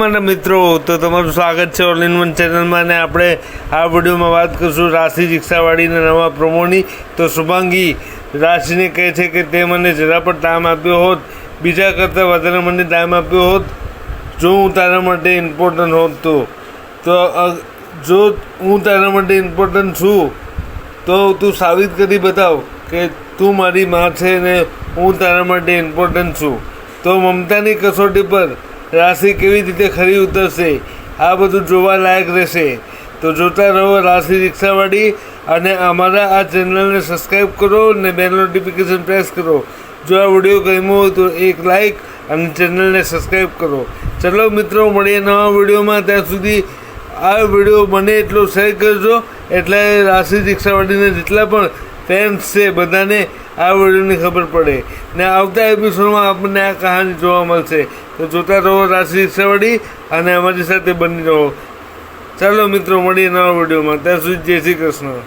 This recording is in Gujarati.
મારા મિત્રો, તો તમારું સ્વાગત છે ઓલ ઇન વન ચેનલમાં અને આપણે આ વિડીયોમાં વાત કરીશું રાશિ રિક્ષાવાળીના નવા પ્રમોની. તો શુભાંગી, રાશિને કહે છે કે તે મને જરા પણ ટાઈમ આપ્યો હોત. બીજા કરતાં વધારે મને ટાઈમ આપ્યો હોત. જો હું તારા માટે ઇમ્પોર્ટન્ટ હોત તો. તો જો હું તારા માટે ઇમ્પોર્ટન્ટ છું, તો તું સાબિત કરી બતાવ કે તું મારી માં છે ને હું તારા માટે ઇમ્પોર્ટન્ટ છું. તો મમતાની કસોટી પર રાશિ કેવી રીતે ખરી ઉતરશે? આ બધું જોવા લાયક રહેશે. તો જોતા રહો રાશિ રિક્ષાવાળી અને અમારા આ ચેનલને સબસ્ક્રાઈબ કરો અને બેલ નોટિફિકેશન પ્રેસ કરો. જો આ વીડિયો ગમ્યો હોય તો એક લાઈક અને ચેનલને સબસ્ક્રાઈબ કરો. ચલો મિત્રો, મળીએ નવા વિડીયોમાં. ત્યાં સુધી આ વીડિયો બને એટલો શેર કરજો. એટલે રાશિ રિક્ષાવાળીને જેટલા પણ ફેન્સ છે બધાને આ વિડીયોની ખબર પડે. ને આવતા એપિસોડમાં આપણને આ કહાની જોવા મળશે. તો જોતા રહો રાશિ રિક્ષાવાળી અને અમારી સાથે બની રહો. ચાલો મિત્રો, મળીએ નવા વિડીયોમાં. ત્યાં સુધી જય શ્રી કૃષ્ણ.